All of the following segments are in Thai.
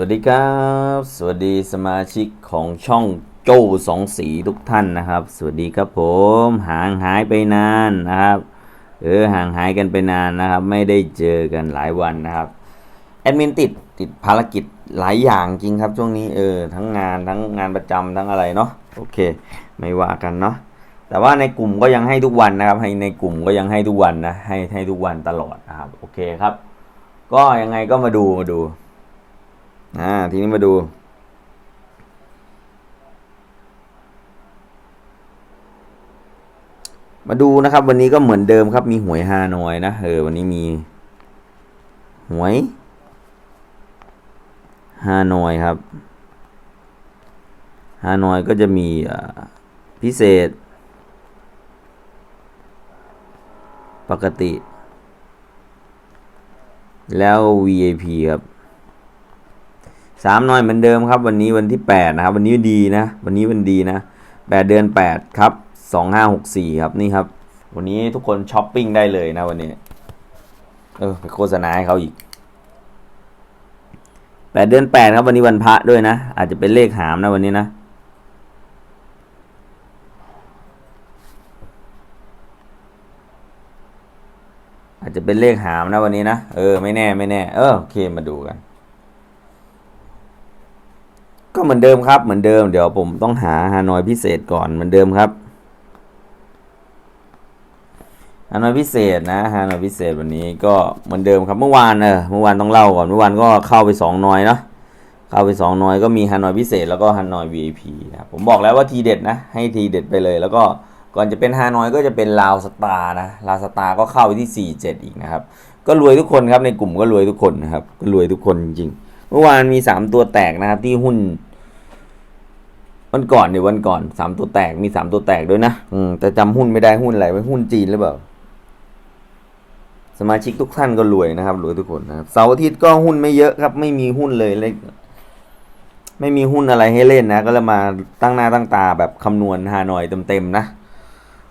วัสดีครับ สวัสดีสมาชิกของช่องโจ้สองสีทุกท่านนะครับ สวัสดีครับผมห่างหายไปนานนะครับเออห่างหายกันไปนานนะครับ ไม่ได้เจอกันหลายวันนะครับแอดมินติดติดภารกิจหลายอย่างจริงครับช่วงนี้เออทั้งงานทั้งงานประจำทั้งอะไรเนาะโอเค ไม่ว่ากันเนาะแต่ว่าในกลุ่มก็ยังให้ทุกวันนะครับ ให้ในกลุ่มก็ยังให้ทุกวันนะให้ให้ทุกวันตลอดนะครับโอเคครับ ก็ยังไงก็มาดูมาดู อ่าทีนี้มาดู มาดูนะครับ วันนี้ก็เหมือนเดิมครับ มีหวยฮานอยนะเออวันนี้มี หวยฮานอยครับฮานอยก็จะมีพิเศษ ปกติ แล้ว VIP ครับ สามหน่อยเหมือนเดิมครับ วันนี้วันที่แปดนะครับ วันนี้ดีนะ วันนี้วันดีนะแปดเดือนแปดครับสองห้าหกสี่ครับนี่ครับ วันนี้ทุกคนช้อปปิ้งได้เลยนะวันนี้ เออไปโฆษณาให้เขาอีกแปดเดือนแปดครับ วันนี้วันพระด้วยนะ อาจจะเป็นเลขหามนะวันนี้นะอาจจะเป็นเลขหามนะวันนี้นะ เออไม่แน่ไม่แน่ เออโอเคมาดูกัน ก็เหมือนเดิมครับเหมือนเดิมเดี๋ยวผมต้องหาฮานอยพิเศษก่อนเหมือนเดิมครับฮานอยพิเศษนะฮานอยพิเศษวันนี้ก็เหมือนเดิมครับเมื่อวานเออเมื่อวานต้องเล่าก่อนเมื่อวานก็เข้าไปสองนอยเนาะเข้าไปสองนอยก็มีฮานอยพิเศษแล้วก็ฮานอย VIP นะผมบอกแล้วว่าทีเด็ดนะให้ทีเด็ดไปเลยแล้วก็ก่อนจะเป็นฮานอยก็จะเป็นลาวสตาร์นะลาวสตาร์ก็เข้าไปที่47อีกนะครับก็รวยทุกคนครับในกลุ่มก็รวยทุกคนนะครับก็รวยทุกคนจริงเมื่อวานมีสามตัวแตกนะครับที่หุ้น วันก่อนเดี๋ยววันก่อนสามตัวแตกมีสามตัวแตกด้วยนะอืมแต่จำหุ้นไม่ได้หุ้นอะไรไว้หุ้นจีนหรือเปล่าสมาชิกทุกท่านก็รวยนะครับรวยทุกคนนะครับเสาร์อาทิตย์ก็หุ้นไม่เยอะครับ ไม่มีหุ้นเลยเล็กไม่มีหุ้นอะไรให้เล่นนะ ก็เลยมาตั้งหน้าตั้งตาแบบคำนวณฮานอยเต็มๆนะ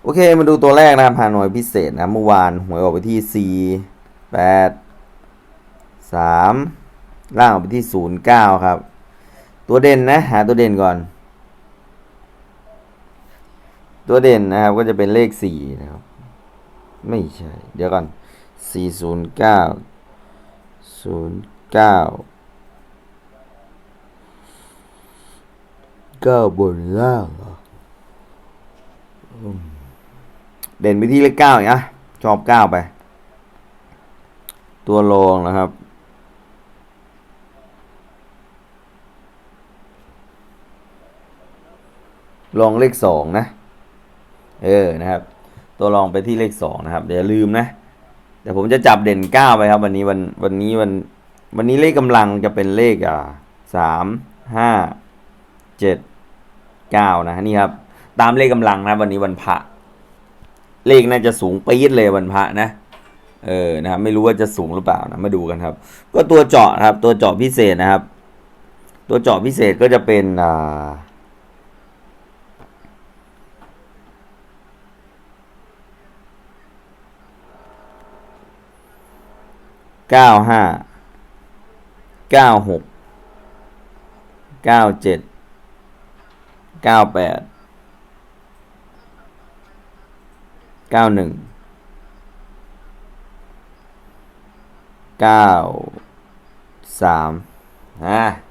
โอเคมาดูตัวแรกนะครับฮานอยพิเศษนะเมื่อวานหวยออกไปที่สี่แปดสามล่างออกไปที่ศูนย์เก้าครับ ตัวเด่นนะ หาตัวเด่นก่อน ตัวเด่นนะครับก็จะเป็นเลขสี่นะครับ ไม่ใช่ เดี๋ยวก่อนสี่ศูนย์เก้าศูนย์เก้าเก้าบนล่างเด่นไปที่เลขเก้าอย่างนะชอบเก้าไป ตัวรองนะครับลองเลขสองนะ เออนะครับ ตัวลองไปที่เลขสองนะครับเดี๋ยวลืมนะเดี๋ยวผมจะจับเด่นเก้าไปครับ วันนี้วันวันนี้วันวันนี้เลขกำลังจะเป็นเลขอ่าสามห้าเจ็ดเก้านะนี่ครับ ตามเลขกำลังนะวันนี้วันพระเลขน่าจะสูงปี๊ดเลยวันพระนะเออนะครับไม่รู้ว่าจะสูงหรือเปล่านะมาดูกันครับ ก็ตัวเจาะครับ ตัวเจาะพิเศษนะครับ ตัวเจาะพิเศษก็จะเป็นอ่า เก้าห้าเก้าหกเก้าเจ็ดเก้าแปดเก้าหนึ่งเก้าสามอะ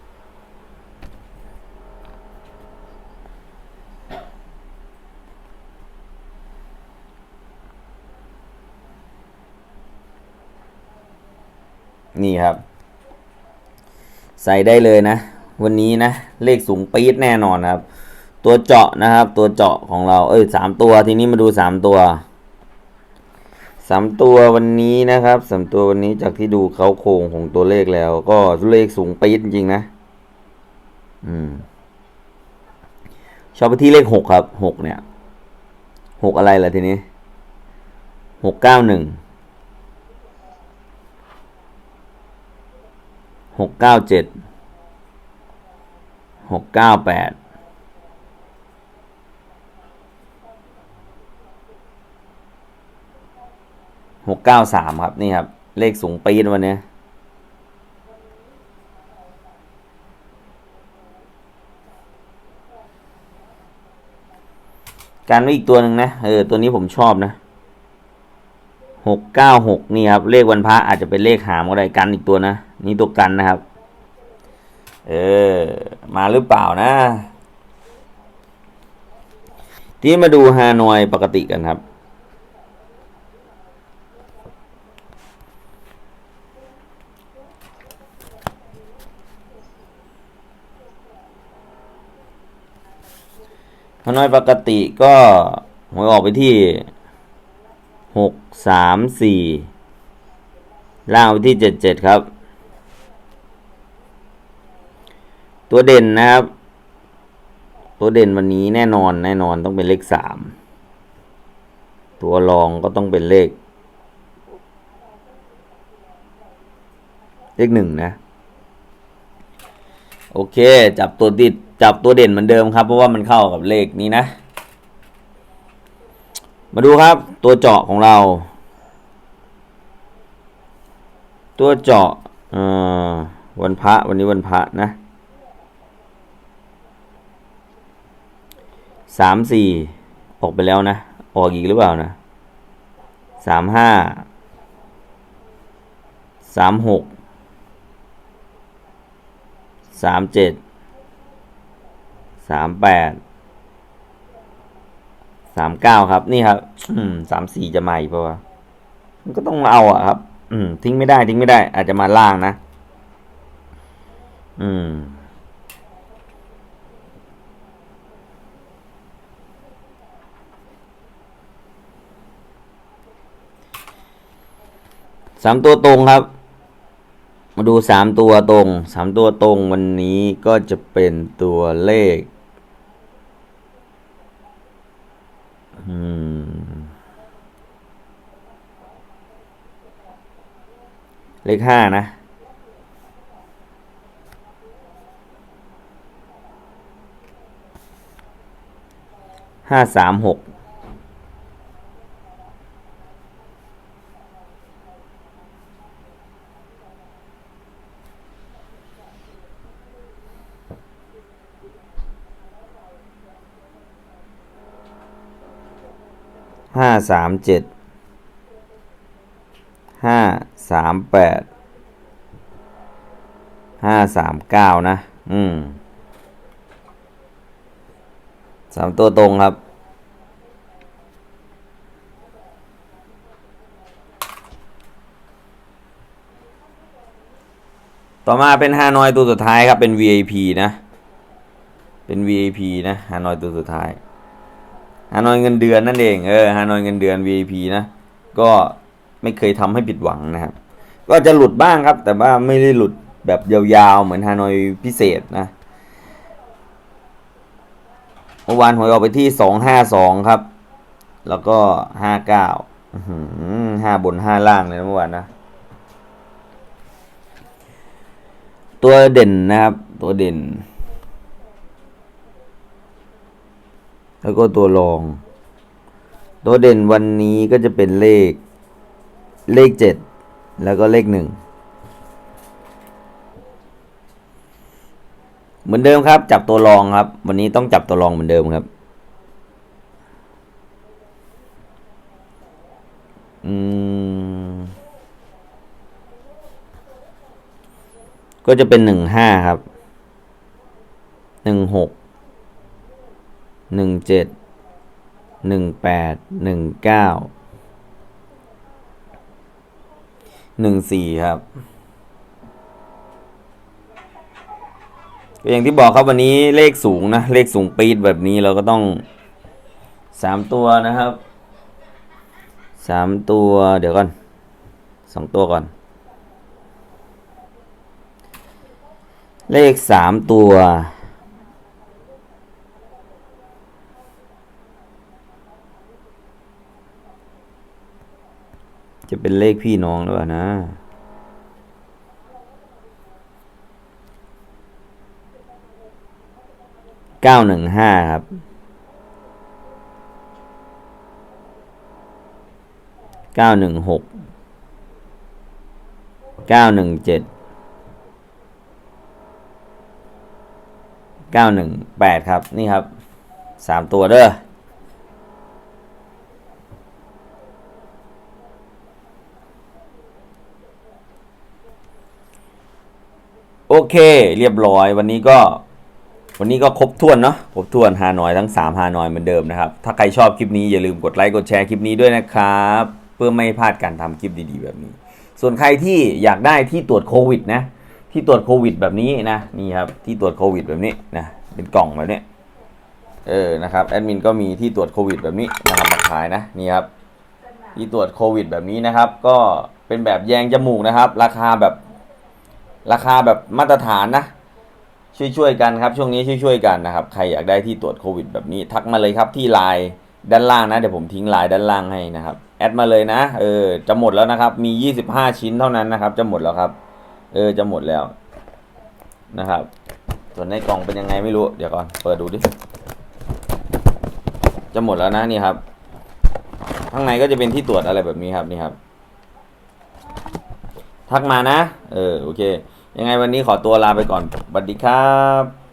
นี่ครับ ใส่ได้เลยนะ วันนี้นะ เลขสูงปี๊ดแน่นอนครับ ตัวเจาะนะครับ ตัวเจาะของเรา เอ้ยสามตัวทีนี้มาดูสามตัวสามตัววันนี้นะครับสามตัววันนี้จากที่ดูเขาโครงของตัวเลขแล้ว ก็เลขสูงปี๊ดจริงๆนะ อืม ชอบไปที่เลขหกครับหกเนี่ยหกอะไรล่ะทีนี้หกเก้าหนึ่ง หกเก้าเจ็ดหกเก้าแปดหกเก้าสามครับ นี่ครับ เลขสูงปีนวันนี้การว้อีกตัวหนึ่งนะ เออ ตัวนี้ผมชอบนะหกเก้าหกนี่ครับ เลขวันพระอาจจะเป็นเลขหามก็ได้กันอีกตัวนะ นี่ตัวกันนะครับ เออ มาหรือเปล่านะ ที่มาดูฮานอยปกติกันครับ ฮานอยปกติก็หวยออกไปที่หกสามสี่ล่างไปที่เจ็ดเจ็ดครับ ตัวเด่นนะครับ ตัวเด่นวันนี้แน่นอนแน่นอนต้องเป็นเลขสามตัวรองก็ต้องเป็นเลข เลขหนึ่งนะ โอเค จับตัวติดจับตัวเด่นเหมือนเดิมครับ เพราะว่ามันเข้ากับเลขนี้นะ มาดูครับ ตัวเจาะของเรา ตัวเจาะวันพระวันนี้วันพระนะ สามสี่ออกไปแล้วนะ ออกอีกหรือเปล่านะสามห้าสามหกสามเจ็ดสามแปดสามเก้าครับ นี่ครับสามสี่จะมาอีกปะวะมันก็ต้องเอาอะครับ อืม ทิ้งไม่ได้ ทิ้งไม่ได้ อาจจะมาล่างนะ อืม สามตัวตรงครับ มาดูสามตัวตรงสามตัวตรงวันนี้ก็จะเป็นตัวเลขเลขห้านะ ห้าสามหก ห้าสามเจ็ดห้าสามแปดห้าสามเก้านะ อืมสามตัวตรงครับ ต่อมาเป็นฮานอยตัวสุดท้ายครับ เป็น VIP นะ เป็น VIP นะฮานอยตัวสุดท้าย ฮานอยเงินเดือนนั่นเองเออฮานอยเงินเดือน VIP นะ ก็ไม่เคยทำให้ผิดหวังนะครับ ก็จะหลุดบ้างครับ แต่ว่าไม่ได้หลุดแบบยาวๆ เหมือนฮานอยพิเศษนะเมื่อวานหวยออกไปที่สองห้าสองครับ แล้วก็ห้าเก้าห้าบนห้าล่างเลยเมื่อวานนะ ตัวเด่นนะครับ ตัวเด่น แล้วก็ตัวรอง ตัวเด่นวันนี้ก็จะเป็นเลขเลขเจ็ดแล้วก็เลขหนึ่งเหมือนเดิมครับ จับตัวรองครับ วันนี้ต้องจับตัวรองเหมือนเดิมครับ อืม ก็จะเป็นหนึ่งห้าครับหนึ่งหก หนึ่งเจ็ดหนึ่งแปดหนึ่งเก้าหนึ่งสี่ครับอย่างที่บอกครับวันนี้เลขสูงนะ เลขสูงปีดแบบนี้เราก็ต้องสามตัวนะครับสามตัวเดี๋ยวก่อนสองตัวก่อน เลขสามตัว จะเป็นเลขพี่น้องหรือเปล่านะ เก้าหนึ่งห้าครับ เก้าหนึ่งหก เก้าหนึ่งเจ็ด เก้าหนึ่งแปดครับ นี่ครับ สามตัวเด้อ เค เรียบร้อยวันนี้ก็ วันนี้ก็ครบถ้วนเนาะครบถ้วนฮานอยทั้ง3ฮานอยเหมือนเดิมนะครับ ถ้าใครชอบคลิปนี้อย่าลืมกดไลค์กดแชร์คลิปนี้ด้วยนะครับ เพื่อไม่ให้พลาดการทำคลิปดีๆ แบบนี้ ส่วนใครที่อยากได้ที่ตรวจโควิดนะ ที่ตรวจโควิดแบบนี้นะนี่ครับที่ตรวจโควิดแบบนี้นะเป็นกล่องแบบนี้เออนะครับแอดมินก็มีที่ตรวจโควิดแบบนี้นะครับมาขายนะนี่ครับที่ตรวจโควิดแบบนี้นะครับ ก็เป็นแบบแยงจมูกนะครับ ราคาแบบ ราคาแบบมาตรฐานนะ ช่วยๆกันครับ ช่วงนี้ช่วยๆกันนะครับ ใครอยากได้ที่ตรวจโควิด แบบนี้ทักมาเลยครับที่ไลน์ด้านล่างนะ เดี๋ยวผมทิ้งไลน์ด้านล่างให้นะครับแอดมาเลยนะ เออ จะหมดแล้วนะครับ มี 25 ชิ้นเท่านั้นนะครับ จะหมดแล้วครับ เออ จะหมดแล้วนะครับ ส่วนในกล่องเป็นยังไงไม่รู้ เดี๋ยวก่อน เปิดดูดิ จะหมดแล้วนะนี่ครับ ข้างในก็จะเป็นที่ตรวจอะไรแบบนี้ครับ นี่ครับ ทักมานะ เออ โอเค ยังไงวันนี้ขอตัวลาไปก่อนสวัสดีครับ